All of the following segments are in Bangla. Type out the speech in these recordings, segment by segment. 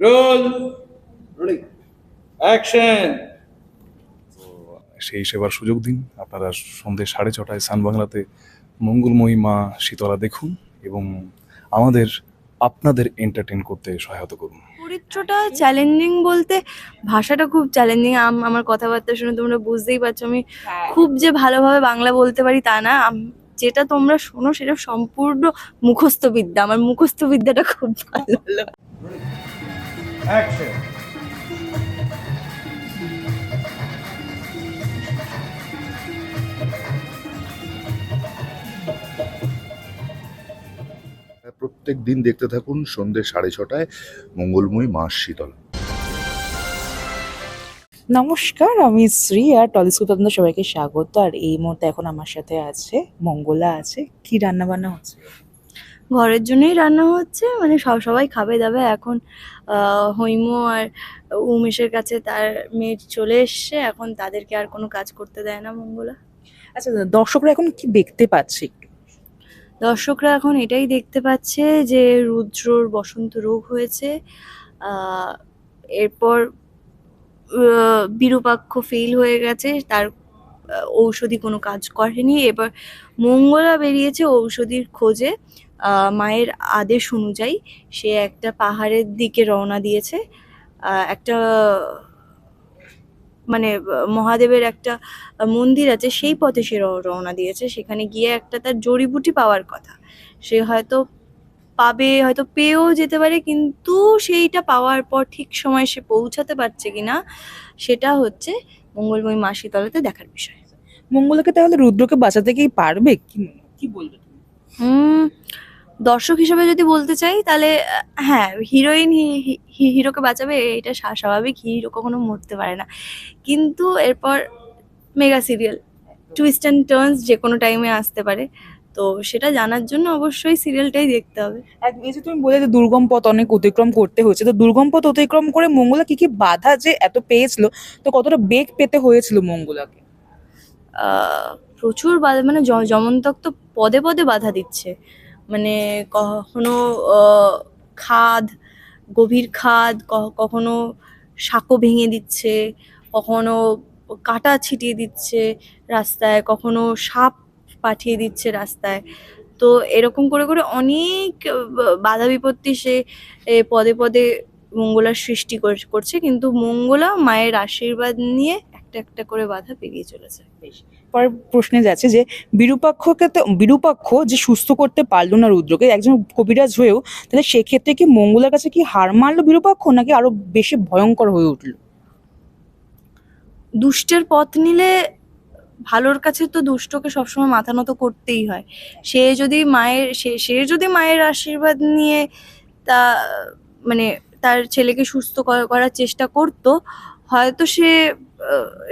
রোল অ্যাকশন সেই সেবার সুযোগ দিন। আপনারা সন্ধ্যে সাড়ে ছটায় সান বাংলাতে মঙ্গলময়ী মা শীতলা দেখুন এবং আমাদের আপনাদের এন্টারটেন করতে সহায়তা করুন। চরিত্রটা চ্যালেঞ্জিং বলতে ভাষাটা খুব চ্যালেঞ্জিং আমার কথাবার্তা শুনে তোমরা বুঝতেই পারছ। আমি খুব যে ভালোভাবে বাংলা বলতে পারি তা না। আম- যেটা তোমরা শোনো সেটা সম্পূর্ণ মুখস্থ বিদ্যা আমার মুখস্থ বিদ্যাটা খুব ভালো। অ্যাকশন প্রত্যেক দিন দেখতে থাকুন সন্ধ্যে সাড়ে ছটায় মঙ্গলময় মাস শীতলা। নমস্কার আমি শ্রী আর টলিস্কোপ আপনাদের সবাইকে স্বাগত। আর এই মুহূর্তে এখন আমার সাথে আছে মঙ্গলা আছে। কি রান্না বান্না হচ্ছে? ঘরের জন্যই রান্না হচ্ছে মানে সব সবাই খাবে দাবে। এখন হৈমু আর উমেশের কাছে তার মেয়ে চলে এসছে। এখন তাদেরকে আর কোনো কাজ করতে দেয় না মঙ্গলা। আচ্ছা দর্শকরা এখন কি দেখতে পাচ্ছে দর্শকরা এখন এটাই দেখতে পাচ্ছে যে রুদ্রর বসন্ত রোগ হয়েছে। এরপর বিরূপাক্ষ ফেল হয়ে গেছে। তার ঔষধি কোনো কাজ করেনি। এবার মঙ্গলা বেরিয়েছে ঔষধির খোঁজে। মায়ের আদেশ অনুযায়ী সে একটা পাহাড়ের দিকে রওনা দিয়েছে। একটা মানে মহাদেবের একটা মন্দির আছে, সেই পথে সে রওনা দিয়েছে। সেখানে গিয়ে একটা তার জড়িবুটি পাওয়ার কথা। সে হয়তো পাবে, হয়তো পেয়েও যেতে পারে, কিন্তু সেইটা পাওয়ার পর ঠিক সময় সে পৌঁছাতে পারছে কিনা, সেটা হচ্ছে মঙ্গলময়ী মাসি তলাতে দেখার বিষয়। মঙ্গলকে তাহলে রুদ্রকে বাঁচাতে কি পারবে? কি কি বলবে? দর্শক হিসেবে যদি বলতে চাই তাহলে হ্যাঁ হিরোইন হিরোকে বাঁচাবে এটা স্বা- স্বাভাবিক হিরো কখনো মরতে পারে না। কিন্তু এরপর mega serial twist and turns যে কোনো টাইমে আসতে পারে। তো সেটা জানার জন্য অবশ্যই সিরিয়ালটাই দেখতে হবে। এক- এই যে তুমি বলে যে দুর্গম পথ অনেক অতিক্রম করতে হয়েছে তো দুর্গম পথ অতিক্রম করে মঙ্গলা কি কি বাধা যে এত পেয়েছিল তো কতটা বেগ পেতে হয়েছিল মঙ্গলাকে? প্রচুর বাধা মানে যমন্তক তো পদে পদে বাধা দিচ্ছে। মানে কখনো খাদ, গভীর খাদ কখনো সাঁকো ভেঙে দিচ্ছে, কখনো কাটা ছিটিয়ে দিচ্ছে রাস্তায়, কখনো সাপ পাঠিয়ে দিচ্ছে রাস্তায়। তো এরকম করে করে অনেক বাধা বিপত্তি সে পদে পদে মঙ্গলার সৃষ্টি কর- করছে। কিন্তু মঙ্গলা মায়ের আশীর্বাদ নিয়ে একটা একটা করে বাধা পেরিয়ে চলেছে। পরের প্রশ্নে যাচ্ছে যে বিরূপাক্ষকে তো বিরূপাক্ষ যে সুস্থ করতে পারল না রুদ্রকে একজন কবিরাজ হয়েও তাহলে সেক্ষেত্রে কি মঙ্গলার কাছে কি হার মারলো বিরূপাক্ষ নাকি আরও বেশি ভয়ঙ্কর হয়ে উঠল? দুষ্টের পথ নিলে ভালোর কাছে তো দুষ্টকে সবসময় মাথা নত করতেই হয়। সে যদি মায়ের সে সে যদি মায়ের আশীর্বাদ নিয়ে তা মানে তার ছেলেকে সুস্থ করার চেষ্টা করতো হয়তো সে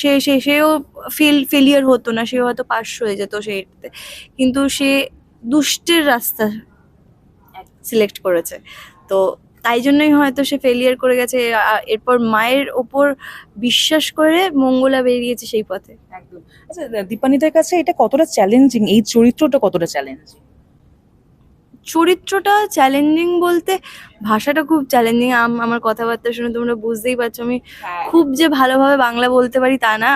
সে সে, সেও ফেল ফেলিয়ার হতো না সে হয়তো পাশ হয়ে যেত সেইটাতে কিন্তু সে দুষ্টের রাস্তা সিলেক্ট করেছে। তো তাই জন্যই হয়তো সে ফেলিয়ার করে গেছে। এরপর মায়ের ওপর বিশ্বাস করে মঙ্গলা বেরিয়েছে সেই পথে। একদম। আচ্ছা দীপানিতার কাছে এটা কতটা চ্যালেঞ্জিং এই চরিত্রটা কতটা চ্যালেঞ্জিং চরিত্রটা চ্যালেঞ্জিং বলতে ভাষাটা খুব চ্যালেঞ্জিং আমার কথাবার্তা শুনে তোমরা বুঝতেই পারছ। আমি খুব যে ভালোভাবে বাংলা বলতে পারি তা না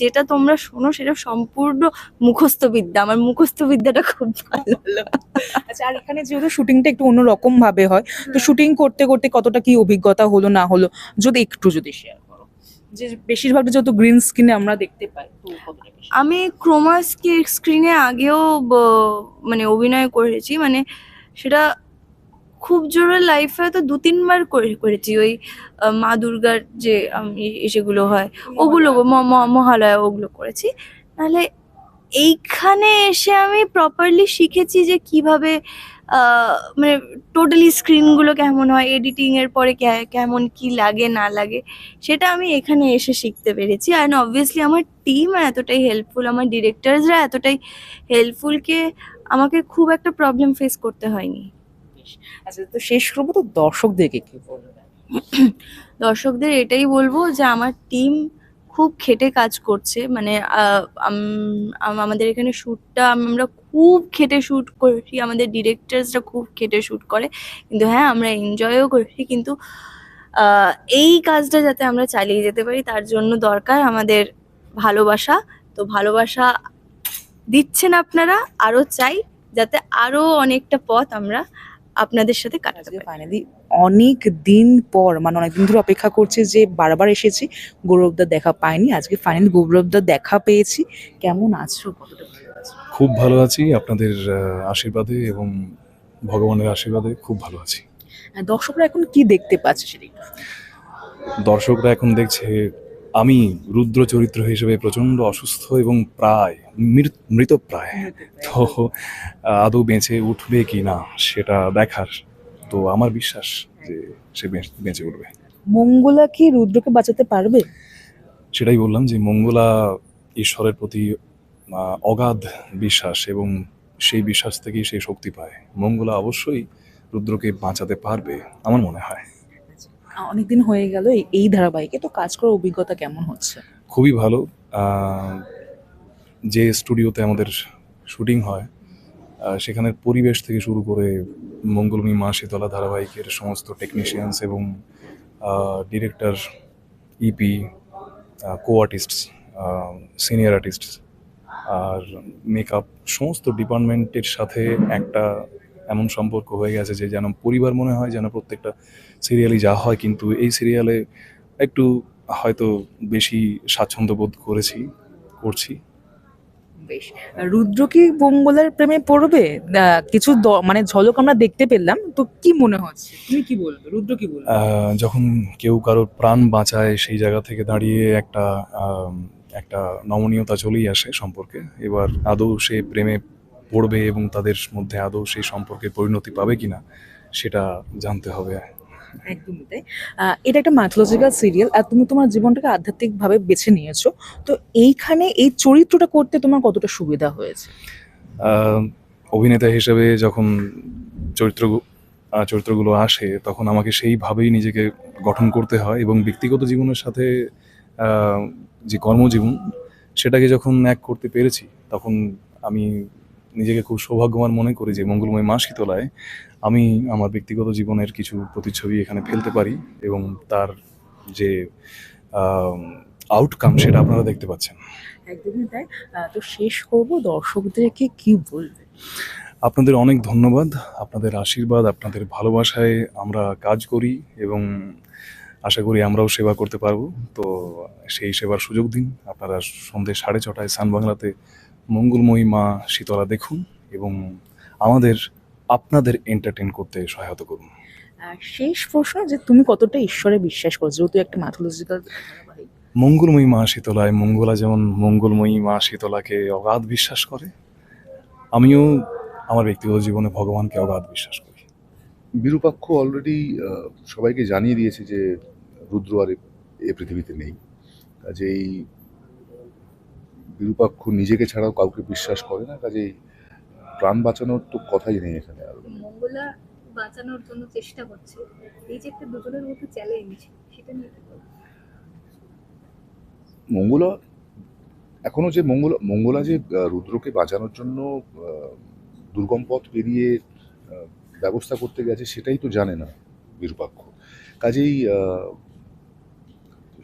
যেটা তোমরা শোনো সেটা সম্পূর্ণ মুখস্থ বিদ্যা। আমার মুখস্থ বিদ্যাটা খুব ভালো। আচ্ছা আর এখানে যেহেতু শুটিংটা একটু অন্যরকম ভাবে হয় তো শুটিং করতে করতে কতটা কি অভিজ্ঞতা হলো না হলো যদি একটু যদি শেয়ার যে বেশিরভাগটা যেহেতু গ্রিন স্ক্রিনে আমরা দেখতে পাই তো? আমি ক্রোমা স্ক্রিনে আগেও মানে অভিনয় করেছি মানে সেটা খুব জোরে লাইফে হয়তো দু তিনবার করে- করেছি। ওই মা দুর্গার যে সেগুলো হয় ওগুলো মহালয়া ওগুলো করেছি। নাহলে এইখানে এসে আমি প্রপারলি শিখেছি যে কীভাবে মানে টোটালি স্ক্রিনগুলো কেমন হয় এডিটিং এর পরে কেমন কি লাগে না লাগে সেটা আমি এখানে এসে শিখতে পেরেছি। অ্যান্ড অবভিয়াসলি আমার টিম এতটাই হেল্পফুল আমার ডিরেক্টরসরা এতটাই হেল্পফুলকে আমাকে খুব একটা প্রবলেম ফেস করতে হয়নি। আচ্ছা তো শেষ করব তো দর্শকদেরকে কি বলবে? দর্শকদের এটাই বলব যে আমার টিম খুব খেটে কাজ করছে। মানে আমাদের এখানে শ্যুটটা আমরা খুব খেটে শ্যুট করি আমাদের ডিরেক্টরসরা খুব খেটে শ্যুট করে। কিন্তু হ্যাঁ আমরা এনজয়ও করি কিন্তু এই কাজটা যাতে আমরা চালিয়ে যেতে পারি তার জন্য দরকার আমাদের ভালোবাসা। তো ভালোবাসা দিচ্ছেন আপনারা আরও চাই যাতে আরও অনেকটা পথ আমরা আপনাদের সাথে কাটাতে পারি। ফাইনালি অনেক দিন পর মানে অনেক দিন ধরে অপেক্ষা করছে যে বারবার এসেছি গৌরবদার দেখা পাইনি আজকে ফাইনালি গৌরবদার দেখা পেয়েছি। কেমন আছো? কতটা খুব ভালো আছি। আপনাদের আশীর্বাদে এবং ভগবানের আশীর্বাদে খুব ভালো আছি। আর দর্শকরা এখন কি দেখতে পাচ্ছে সেটা দর্শকরা এখন দেখছে আমি রুদ্র চরিত্র হিসেবে প্রচণ্ড অসুস্থ এবং প্রায় মৃত- মৃতপ্রায় তো আদৌ বেঁচে উঠবে কি না সেটা দেখার তো আমার বিশ্বাস যে সে বেঁচ- উঠবে। মঙ্গলা কি রুদ্রকে বাঁচাতে পারবে? সেটাই বললাম যে মঙ্গলা ঈশ্বরের প্রতি অগাধ বিশ্বাস এবং সেই বিশ্বাস থেকেই সে শক্তি পায়। মঙ্গলা অবশ্যই রুদ্রকে বাঁচাতে পারবে আমার মনে হয়। অনেকদিন হয়ে গেল এই- এই ধারাবাহিকে তো কাজ করার অভিজ্ঞতা কেমন হচ্ছে? খুবই ভালো। যে স্টুডিওতে আমাদের শুটিং হয় সেখানের পরিবেশ থেকে শুরু করে মঙ্গলমী মা শীতলা ধারাবাহিকের সমস্ত টেকনিশিয়ানস এবং director EP co artist senior artist আর মেকআপ সমস্ত ডিপার্টমেন্টের সাথে একটা এমন সম্পর্ক হয়ে গেছে যে যেন পরিবার মনে হয় যেন প্রত্যেকটা সিরিয়ালই যা হয় কিন্তু এই সিরিয়ালে একটু হয়তো বেশি স্বাচ্ছন্দ্য বোধ করেছি করছি। বেশ। রুদ্র কি মঙ্গলার প্রেমে পড়বে? কিছু মানে ঝলক আমরা দেখতে পেলাম তো কি মনে হচ্ছে? তুমি কি বলবে? রুদ্র কি বলবে? যখন কেউ কারোর প্রাণ বাঁচায় সেই জায়গা থেকে দাঁড়িয়ে একটা একটা নমনীয়তা চলেই আসে সম্পর্কে। এবার আদৌ সে প্রেমে পড়বে এবং তাদের মধ্যে আদৌ সেই সম্পর্কে পরিণতি পাবে কিনা সেটা জানতে হবে। একদমই তাই। এটা একটা মাইথোলজিক্যাল সিরিয়াল আর তুমি তোমার জীবনটাকে আধ্যাত্মিকভাবে বেছে নিয়েছো। তো এইখানে এই চরিত্রটা করতে তোমার কতটা সুবিধা হয়েছে? অভিনেতা হিসেবে যখন চরিত্র চরিত্রগুলো আসে তখন আমাকে সেইভাবেই নিজেকে গঠন করতে হয় এবং ব্যক্তিগত জীবনের সাথে যে কর্মজীবন সেটাকে যখন এক করতে পেরেছি তখন আমি নিজেকে খুব সৌভাগ্যবান মনে করি যে মঙ্গলময় মা শীতলায় আমি আমার ব্যক্তিগত জীবনের কিছু প্রতিচ্ছবি এখানে ফেলতে পারি এবং তার যে আউটকাম সেটা আপনারা দেখতে পাচ্ছেন। একদমই তাই। তো শেষ করব দর্শকদেরকে কি বলবে? আপনাদের অনেক ধন্যবাদ আপনাদের আশীর্বাদ আপনাদের ভালোবাসায় আমরা কাজ করি এবং আশা করি আমরাও সেবা করতে পারব। তো সেই সেবার সুযোগ দিন। আপনারা সন্ধ্যে সাড়ে ছটায় সান বাংলাতে মঙ্গলময়ী মা শীতলা দেখুন এবং আমাদের আপনাদের এন্টারটেন করতে সহায়তা করুন। আর শেষ প্রশ্ন যে তুমি কতটা ঈশ্বরে বিশ্বাস করো? যেহেতু একটা মাইথোলজিক্যাল মঙ্গলময়ী মা শীতলায় মঙ্গলা যেমন মঙ্গলময়ী মা শীতলাকে অগাধ বিশ্বাস করে আমিও আমার ব্যক্তিগত জীবনে ভগবানকে অগাধ বিশ্বাস করি। বিরূপাক্ষ অলরেডি সবাইকে জানিয়ে দিয়েছে যে রুদ্র আর এ- পৃথিবীতে নেই। কাজেই বিরূপাক্ষ নিজেকে ছাড়াও কাউকে বিশ্বাস করে না কাজেই প্রাণ বাঁচানোর তো কথাই নেই এখানে আর। মঙ্গলা বাঁচানোর জন্য চেষ্টা করছে। এই যে একটা দুজনের মধ্যে চ্যালেঞ্জ সেটা নিয়ে মঙ্গলা এখনও যে মঙ্গল মঙ্গলা যে রুদ্রকে বাঁচানোর জন্য দুর্গম পথ পেরিয়ে ব্যবস্থা করতে গেছে সেটাই তো জানে না বিরূপাক্ষ। কাজেই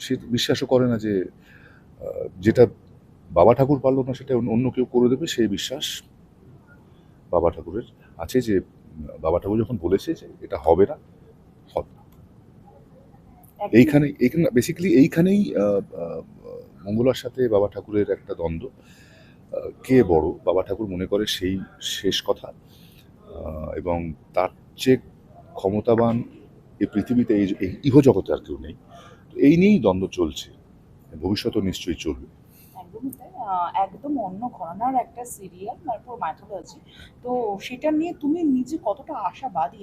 সে বিশ্বাসও করে না যে যেটা বাবা ঠাকুর পারল না সেটা অন্য- কেউ করে দেবে সেই বিশ্বাস বাবা ঠাকুরের আছে যে বাবা ঠাকুর যখন বলেছে যে এটা হবে না হবে না। এইখানে এইখানে বেসিক্যালি এইখানেই মঙ্গলার সাথে বাবা ঠাকুরের একটা দ্বন্দ্ব। কে বড়? বাবা ঠাকুর মনে করে সেই শেষ কথা। এবং তার চেয়ে ক্ষমতাবান এই পৃথিবীতে এই ইহজগতে আর কেউ নেই। এই নিয়েই দ্বন্দ্ব চলছে। ভবিষ্যতেও নিশ্চয়ই চলবে। একদমই তাই। একদম অন্য ঘরানার একটা সিরিয়াল তারপর মাইথোলজি তো সেটা নিয়ে তুমি নিজে কতটা আশাবাদী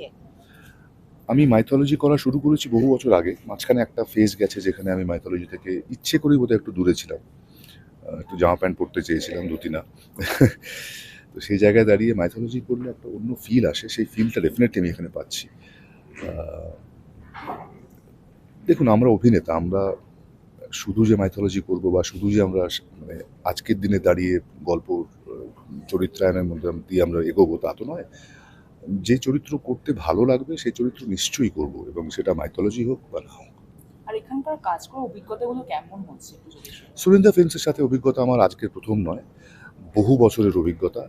আমি মাইথোলজি করা শুরু করেছি বহু বছর আগে। মাঝখানে একটা ফেজ গেছে যেখানে আমি মাইথোলজি থেকে ইচ্ছে করেই বোধহয় একটু দূরে ছিলাম। একটু জামা প্যান্ট পরতে চেয়েছিলাম ধুতি না তো সেই জায়গায় দাঁড়িয়ে মাইথোলজি করলে একটা অন্য ফিল আসে। সেই ফিলটা ডেফিনেটলি আমি এখানে পাচ্ছি। দেখুন আমরা অভিনেতা আমরা শুধু যে মাইথোলজি করব বা শুধু যে আমরা মানে আজকের দিনে দাঁড়িয়ে গল্প চরিত্রায়নের মধ্যে দিয়ে আমরা এগোবো তা তো নয়। যে চরিত্র করতে ভালো লাগবে সেই চরিত্র নিশ্চয়ই করব এবং সেটা মাইথোলজি হোক বা না হোক। আর এখানকার কাজ করার অভিজ্ঞতাগুলো কেমন হচ্ছে একটু সুরিন্দা ফিল্মসের সাথে অভিজ্ঞতা আমার আজকের প্রথম নয় বহু বছরের অভিজ্ঞতা।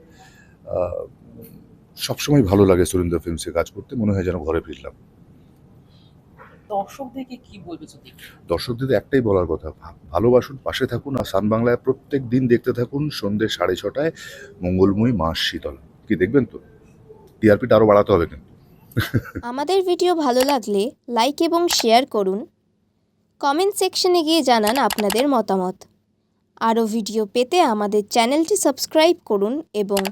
সবসময় ভালো লাগে সুরিন্দা ফিল্মসে কাজ করতে মনে হয় যেন ঘরে ফিরলাম। দর্শকদেরকে কি বলবে যদি দর্শকদের একটাই বলার কথা ভালোবাসুন পাশে থাকুন আর সান বাংলায় প্রত্যেক দিন দেখতে থাকুন সন্ধ্যে সাড়ে ছটায় মঙ্গলময়ী মাস শীতল। কি দেখবেন তো? টিআরপিটা আরও বাড়াতে হবে কিন্তু। আমাদের ভিডিও ভালো লাগলে লাইক এবং শেয়ার করুন। কমেন্ট সেকশনে গিয়ে জানান আপনাদের মতামত। আরও ভিডিও পেতে আমাদের চ্যানেলটি সাবস্ক্রাইব করুন এবং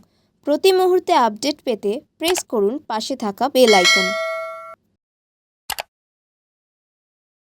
প্রতি মুহূর্তে আপডেট পেতে প্রেস করুন পাশে থাকা বেল আইকন।